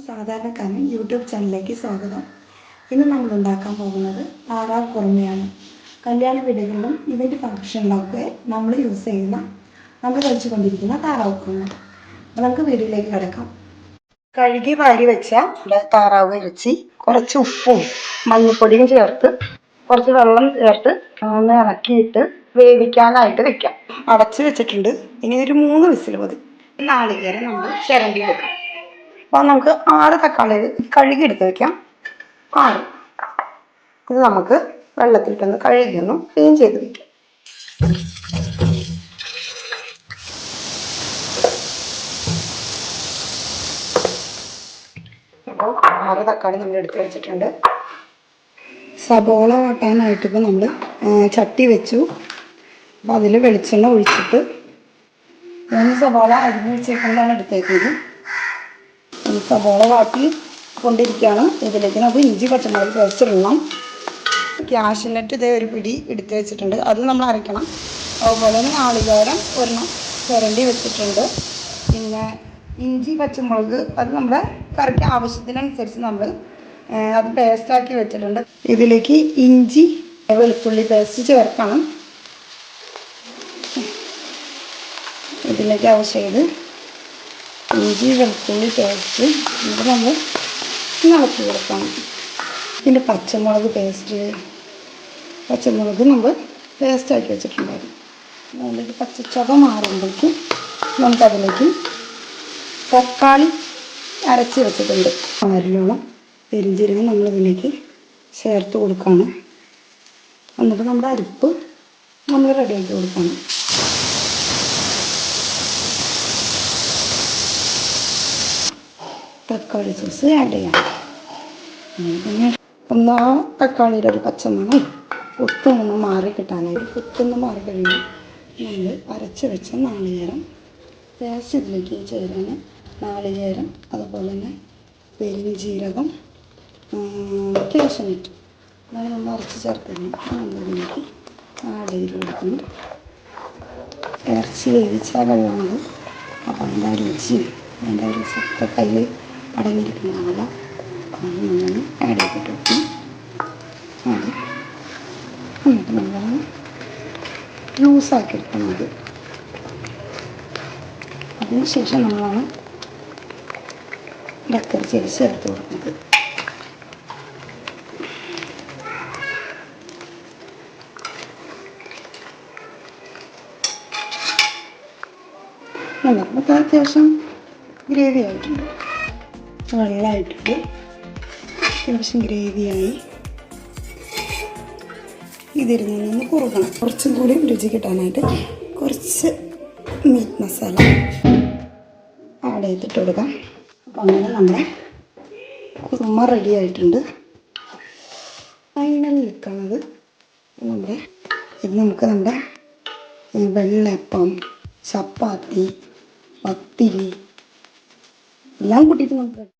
സാധാരണക്കാരൻ യൂട്യൂബ് ചാനലിലേക്ക് സ്വാഗതം. ഇന്ന് നമ്മൾ ഉണ്ടാക്കാൻ പോകുന്നത് താറാവ് കുറുമയാണ്. കല്യാണ വീടുകളിലും ഇവന്റ് ഫംഗ്ഷനിലൊക്കെ നമ്മൾ യൂസ് ചെയ്യുന്ന നമ്മൾ കഴിച്ചുകൊണ്ടിരിക്കുന്ന താറാവ് കുറുമ. നമുക്ക് വീഡിയോയിലേക്ക് കിടക്കാം. കഴുകി വാരി വെച്ച താറാവ് ഇറച്ചി കുറച്ച് ഉപ്പും മഞ്ഞൾപ്പൊടിയും ചേർത്ത് കുറച്ച് വെള്ളം ചേർത്ത് ഒന്ന് ഇറക്കിയിട്ട് വേവിക്കാനായിട്ട് വെക്കാം. അടച്ച് വെച്ചിട്ടുണ്ട്. ഇനി ഒരു മൂന്ന് വിസിൽ മതി. നാളികേരം നമ്മൾ ചിരണ്ടി വെക്കാം. അപ്പോൾ നമുക്ക് ആറ് തക്കാളി കഴുകി എടുത്ത് വയ്ക്കാം ആറ്. ഇത് നമുക്ക് വെള്ളത്തിലിട്ടൊന്ന് കഴുകിയൊന്ന് ക്ലീൻ ചെയ്ത് വയ്ക്കാം ആറ് തക്കാളി നമ്മൾ എടുത്ത് വെച്ചിട്ടുണ്ട്. സബോള വാട്ടാനായിട്ട് ഇപ്പോൾ നമ്മൾ ചട്ടി വെച്ചു. അപ്പോൾ അതിൽ വെളിച്ചെണ്ണ ഒഴിച്ചിട്ട്. മൂന്ന് സബോള അരിഞ്ഞ് വെച്ചേക്കുന്നതാണ് എടുത്തേക്കുന്നത്. ഈ സബോള വാട്ടി കൊണ്ടിരിക്കുകയാണ്. ഇതിലേക്ക് നമുക്ക് ഇഞ്ചി പച്ചമുളക് പേസ്റ്റ് ഇടണം. ഇതേ ഒരു പിടി എടുത്ത് വെച്ചിട്ടുണ്ട്. അത് നമ്മൾ അരയ്ക്കണം. അതുപോലെ തന്നെ നാളികേരം ഒരെണ്ണം ചിരണ്ടി വെച്ചിട്ടുണ്ട്. പിന്നെ ഇഞ്ചി പച്ചമുളക് അത് നമ്മുടെ കറിക്ക് ആവശ്യത്തിനനുസരിച്ച് നമ്മൾ അത് പേസ്റ്റാക്കി വെച്ചിട്ടുണ്ട്. ഇതിലേക്ക് ഇഞ്ചി വെളുത്തുള്ളി പേസ്റ്റ് ചേർക്കണം. ഇതിലേക്ക് ആവശ്യം ഇഞ്ചി വെളുത്തുള്ളി പേസ്റ്റ് ഇത് നമ്മൾ ഇളക്കി കൊടുക്കണം പിന്നെ പച്ചമുളക് പേസ്റ്റ്. പച്ചമുളക് നമ്മൾ പേസ്റ്റാക്കി വെച്ചിട്ടുണ്ടായിരുന്നു. അതിലേക്ക് പച്ചച്ചത മാറുമ്പോഴേക്ക് നമുക്കതിലേക്ക് തക്കാളി അരച്ച് വെച്ചിട്ടുണ്ട്. അരിയോളം പെരിഞ്ചീരകം നമ്മൾ ഇതിലേക്ക് ചേർത്ത് കൊടുക്കുകയാണ്. എന്നിട്ട് നമ്മുടെ അരിപ്പ് നമ്മൾ റെഡിയാക്കി കൊടുക്കണം തക്കാളി സോസ് ആഡ് ചെയ്യാം. പിന്നെ ഒന്ന് തക്കാളിയുടെ ഒരു പച്ചമണം കുത്തൊന്ന് മാറി കിട്ടാനായിട്ട് കുത്തൊന്ന് മാറി കഴിയുമ്പോൾ നമ്മൾ അരച്ച് വെച്ച നാളികേരം ലേശം ഇതിലേക്ക് ചേരാൻ നാളികേരം അതുപോലെ തന്നെ പെരിഞ്ചീരകം കേശനിട്ട് അതായത് നമ്മൾ അരച്ച് ചേർക്കുന്നു നമ്മളിതിലേക്ക് ആഡ് ചെയ്ത് കൊടുക്കുന്നു. ഇറച്ചി വേവിച്ചാൽ കഴിയുന്നത് അപ്പോൾ അതിന്റെ രുചി അതിന്റെ ഒരു സത്ത കയ്യിൽ അടങ്ങിയിരിക്കുന്നതാണല്ലോ. അത് നമ്മൾ ആഡ് ചെയ്തിട്ട് എന്നിട്ട് നമ്മൾ ലൂസാക്കി എടുക്കുന്നത്. അതിനുശേഷം നമ്മളാണ് ഇടക്കരച്ച് ചേർത്ത് കൊടുക്കുന്നത്. നമുക്ക് അത്യാവശ്യം ഗ്രേവി ആയിട്ടുണ്ട്. വെള്ളമായിട്ടുണ്ട് അത്യാവശ്യം ഗ്രേവിയായി. ഇതിരുന്ന് നിന്ന് കുറുകണം കുറച്ചും കൂടി രുചി കിട്ടാനായിട്ട് കുറച്ച് മീറ്റ് മസാല ആഡ് ചെയ്തിട്ട് കൊടുക്കാം. അപ്പോൾ അങ്ങനെ നമ്മുടെ കുറുമ റെഡി ആയിട്ടുണ്ട്. ഫൈനൽ നിൽക്കുന്നത് നമ്മുടെ ഇത് നമുക്ക് നമ്മുടെ വെള്ളപ്പം ചപ്പാത്തി പത്തിരി എല്ലാം കൂട്ടിയിട്ട് നമുക്ക്